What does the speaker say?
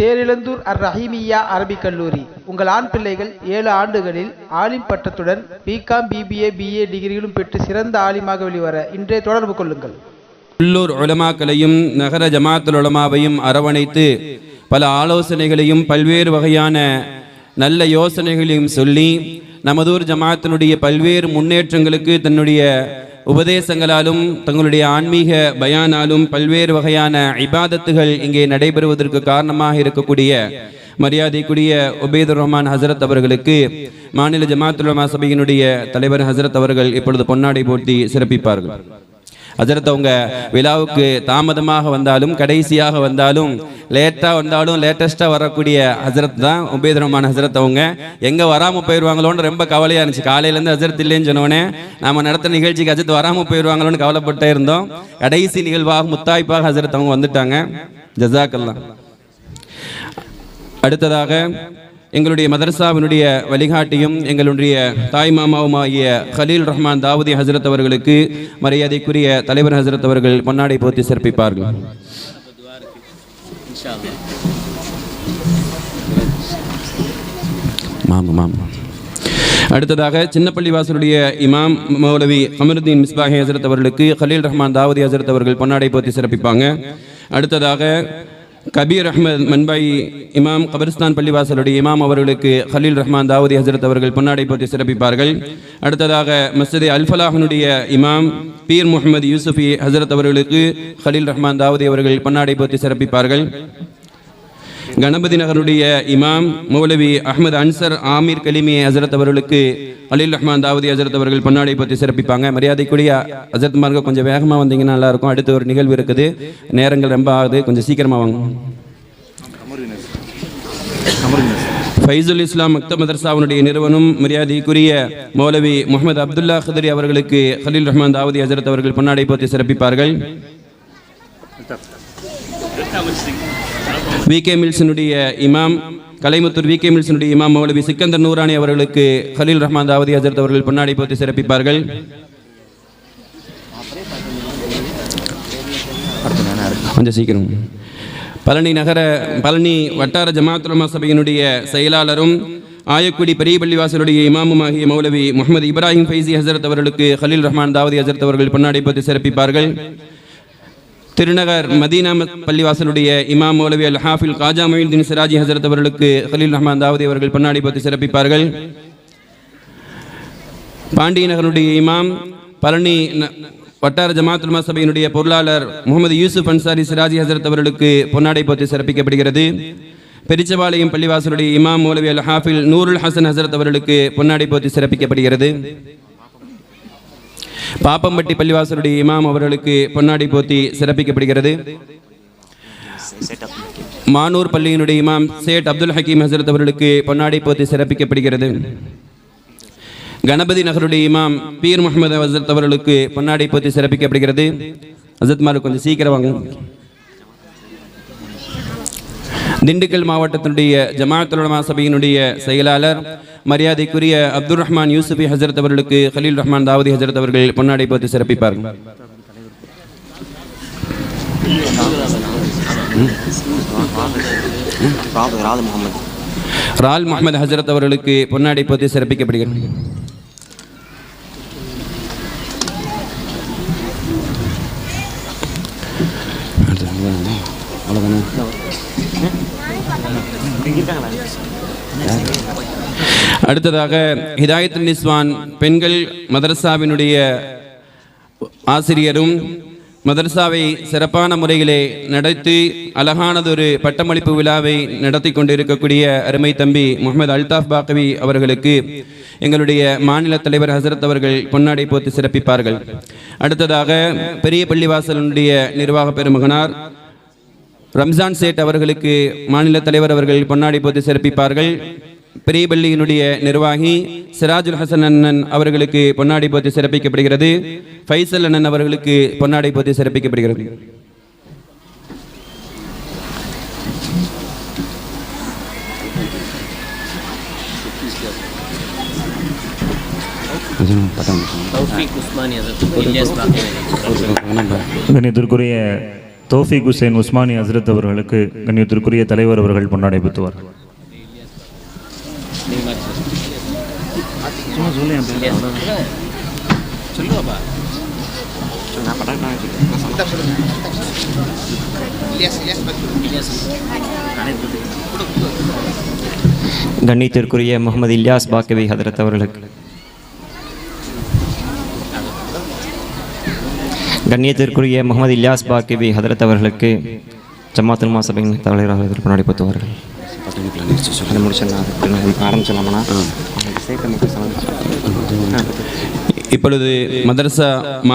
தேரிழந்தூர் அர் ரஹீமியா அரபிக் கல்லூரி. உங்கள் ஆண் பிள்ளைகள் ஏழு ஆண்டுகளில் ஆலிம் பட்டத்துடன் பிகாம் பிபிஏ பிஏ டிகிரிகளும் பெற்று சிறந்த ஆலிமாக வெளிவர இன்றே தொடர்பு கொள்ளுங்கள். உள்ளூர் உலமாக்களையும் நகர ஜமாத்துல் உலமாவையும் அரவணைத்து பல ஆலோசனைகளையும் பல்வேறு வகையான நல்ல யோசனைகளையும் சொல்லி நமதூர் ஜமாத்தினுடைய பல்வேறு முன்னேற்றங்களுக்கு தன்னுடைய உபதேசங்களாலும் தங்களுடைய ஆன்மீக பயானாலும் பல்வேறு வகையான இபாதத்துகள் இங்கே நடைபெறுவதற்கு காரணமாக இருக்கக்கூடிய மரியாதைக்குரிய உபேதுர் ரஹ்மான் ஹசரத் அவர்களுக்கு மாநில ஜமாத்துல் சபையினுடைய தலைவர் ஹசரத் அவர்கள் இப்பொழுது பொன்னாடை போட்டி சிறப்பிப்பார்கள். ஹசரத் அவங்க விழாவுக்கு தாமதமாக வந்தாலும் கடைசியாக வந்தாலும் லேட்டாக வந்தாலும் லேட்டஸ்ட்டாக வரக்கூடிய ஹசரத் தான் உபேதரமான ரஹ்மான் ஹசரத் அவங்க. எங்கே வராமல் போயிடுவாங்களோன்னு ரொம்ப கவலையாக இருந்துச்சு. காலையிலேருந்து ஹசரத் இல்லைன்னு சொன்னோடனே நம்ம நடத்த நிகழ்ச்சிக்கு ஹசரத் வராமல் போயிடுவாங்களோன்னு கவலைப்பட்டே இருந்தோம். கடைசி நிகழ்வாக முத்தாய்ப்பாக ஹசரத் அவங்க வந்துட்டாங்க. ஜசாக்கெல்லாம் அடுத்ததாக எங்களுடைய மதரசாவினுடைய வழிகாட்டியும் எங்களுடைய தாய் மாமாவுமாகிய கலீல் ரஹ்மான் தாவூதி ஹசரத் அவர்களுக்கு மரியாதைக்குரிய தலைவர் ஹசரத் அவர்கள் பொன்னாடை போர்த்தி சிறப்பிப்பார்கள். மாமா மாமா. அடுத்ததாக சின்னப்பள்ளி வாசலுடைய இமாம் மௌலவி அமருதீன் மிஸ்பாஹி ஹசரத் அவர்களுக்கு கலீல் ரஹ்மான் தாவூதி ஹசரத் அவர்கள் பொன்னாடை போர்த்தி சிறப்பிப்பாங்க. அடுத்ததாக கபீர் அஹ்மத் மன்பாய் இமாம் கபரிஸ்தான் பள்ளிவாசலுடைய இமாம் அவர்களுக்கு ஹலீல் ரஹ்மான் தாவூதி ஹசரத் அவர்கள் பொன்னாடை போட்டு சிறப்பிப்பார்கள். அடுத்ததாக மஸ்ஜித் அல்ஃபலாஹனுடைய இமாம் பீர் முகமது யூசுஃபி ஹசரத் அவர்களுக்கு ஹலீல் ரஹ்மான் தாவூதி அவர்கள் பொன்னாடை போட்டு சிறப்பிப்பார்கள். கணபதி நகருடைய இமாம் மௌலவி அஹ்மது அன்சர் ஆமீர் கலிமி ஹசரத் அவர்களுக்கு அலில் ரஹ்மான் தாவதி ஹசரத் அவர்கள் பொன்னாடை பற்றி சிறப்பிப்பாங்க. மரியாதைக்குரிய ஹசரத் மார்க்க கொஞ்சம் வேகமாக வந்தீங்கன்னா நல்லா இருக்கும் அடுத்து ஒரு நிகழ்வு இருக்குது. நேரங்கள் ரொம்ப ஆகுது. கொஞ்சம் சீக்கிரமாக வாங்க. ஃபைசுல் இஸ்லாம் மக்த மதர்சாவினுடைய நிறுவனம் மரியாதைக்குரிய மௌலவி முகமது அப்துல்லா ஹதரி அவர்களுக்கு கலீல் ரஹ்மான் தாவதி ஹசரத் அவர்கள் பொன்னாடை போற்றி சிறப்பிப்பார்கள். வி கே மில்ஸினுடைய இமாம் கலைமுத்தூர் வி கே மில்ஸினுடைய இமாம் மௌலவி சிக்கந்தர் நூரானி அவர்களுக்கு கலீல் ரஹ்மான் தாவதி ஹசரத் அவர்கள் பொன்னாடி போத்தி சிறப்பிப்பார்கள். கொஞ்சம் சீக்கிரம். பழனி நகர பழனி வட்டார ஜமாத்துலமா சபையினுடைய செயலாளரும் ஆயக்குடி பெரிய பள்ளிவாசலுடைய இமாமுமாகிய மௌலவி முகமது இப்ராஹிம் ஃபைசி ஹசரத் அவர்களுக்கு ஹலீல் ரஹ்மான் தாவதி ஹசரத் அவர்கள் பொன்னாடி போத்தி சிறப்பிப்பார்கள். திருநகர் மதீனா பள்ளிவாசலுடைய இமாம் மௌலவி அல் ஹாஃபில் காஜா மொயின்தீன் சிராஜி ஹசரத் அவர்களுக்கு ஹலீல் ரஹ்மான் தாவதி அவர்கள் பொன்னாடி பற்றி சிறப்பிப்பார்கள். பாண்டிய நகருடைய இமாம் பழனி வட்டார ஜமாத்துல் சபையினுடைய பொருளாளர் முகமது யூசுப் அன்சாரி சிராஜி ஹசரத் அவர்களுக்கு பொன்னாடை போத்தி சிறப்பிக்கப்படுகிறது. பெரிச்சபாளையம் பள்ளிவாசலுடைய இமாம் மௌலவி அல் ஹாஃபில் நூருல் ஹசன் ஹசரத் அவர்களுக்கு பொன்னாடை போத்தி சிறப்பிக்கப்படுகிறது. பாப்பம்பட்டி பள்ளிவாசலுடைய இமாம் அவர்களுக்கு பொன்னாடி போத்தி சிறப்பிக்கப்படுகிறது. மானூர் பள்ளியினுடைய இமாம் சேட் அப்துல் ஹக்கீம் ஹசரத் அவர்களுக்கு பொன்னாடி போத்தி சிறப்பிக்கப்படுகிறது. கணபதி நகருடைய இமாம் பீர் முகமது ஹசரத் அவர்களுக்கு பொன்னாடி போத்தி சிறப்பிக்கப்படுகிறது. ஹசரத் மாரு கொஞ்சம் சீக்கிரம் வாங்க. திண்டுக்கல் மாவட்டத்தினுடைய ஜமாத்துலமா சபையினுடைய செயலாளர் மரியாதைக்குரிய அப்துல் ரஹ்மான் யூசுஃபி ஹசரத் அவர்களுக்கு ஹலீல் ரஹ்மான் தாவதி ஹசரத் அவர்கள் பொன்னாடை போத்து சிறப்பிப்பார்கள் ரால் முகமது ஹசரத் அவர்களுக்கு பொன்னாடை போத்து சிறப்பிக்கப்படுகிறது. அடுத்ததாக ஹிதாயத் நிஸ்வான் பெண்கள் மதரசாவினுடைய ஆசிரியரும் மதரசாவை சிறப்பான முறையிலே நடத்தி அழகானதொரு பட்டமளிப்பு விழாவை நடத்தி கொண்டிருக்கக்கூடிய அருமை தம்பி முகமது அல்தாஃப் பாக்கவி அவர்களுக்கு எங்களுடைய மாநில தலைவர் ஹசரத் அவர்கள் பொன்னாடை போத்து சிறப்பிப்பார்கள். அடுத்ததாக பெரிய பள்ளிவாசலுடைய நிர்வாக பெருமகனார் ரம்ஜான் சேட் அவர்களுக்கு மாநில தலைவர் அவர்கள் பொன்னாடி போட்டு சிறப்பிப்பார்கள். பெரியபள்ளியினுடைய நிர்வாகி சிராஜுல் ஹசன் அண்ணன் அவர்களுக்கு பொன்னாடி போட்டு சிறப்பிக்கப்படுகிறது. ஃபைசல் அண்ணன் அவர்களுக்கு பொன்னாடி போட்டு சிறப்பிக்கப்படுகிறது. கணித்திற்குரிய தோஃபிக் ஹுசேன் உஸ்மானி ஹசரத் அவர்களுக்கு கண்ணியத்திற்குரிய தலைவர் அவர்கள் பொன்னாடை பெற்றுவார் கண்ணியத்திற்குரிய முகமது இல்யாஸ் பாக்கவி ஹதரத் அவர்களுக்கு. கண்ணியத்திற்குரிய முகமது இல்யாஸ் பாக்கவி ஹதரத் அவர்களுக்கு ஜமாத்துல் மாசபின் தலைவராக எதிர்ப்பு நடைபெற்றுவார்கள் அதை இப்பொழுது மதரசா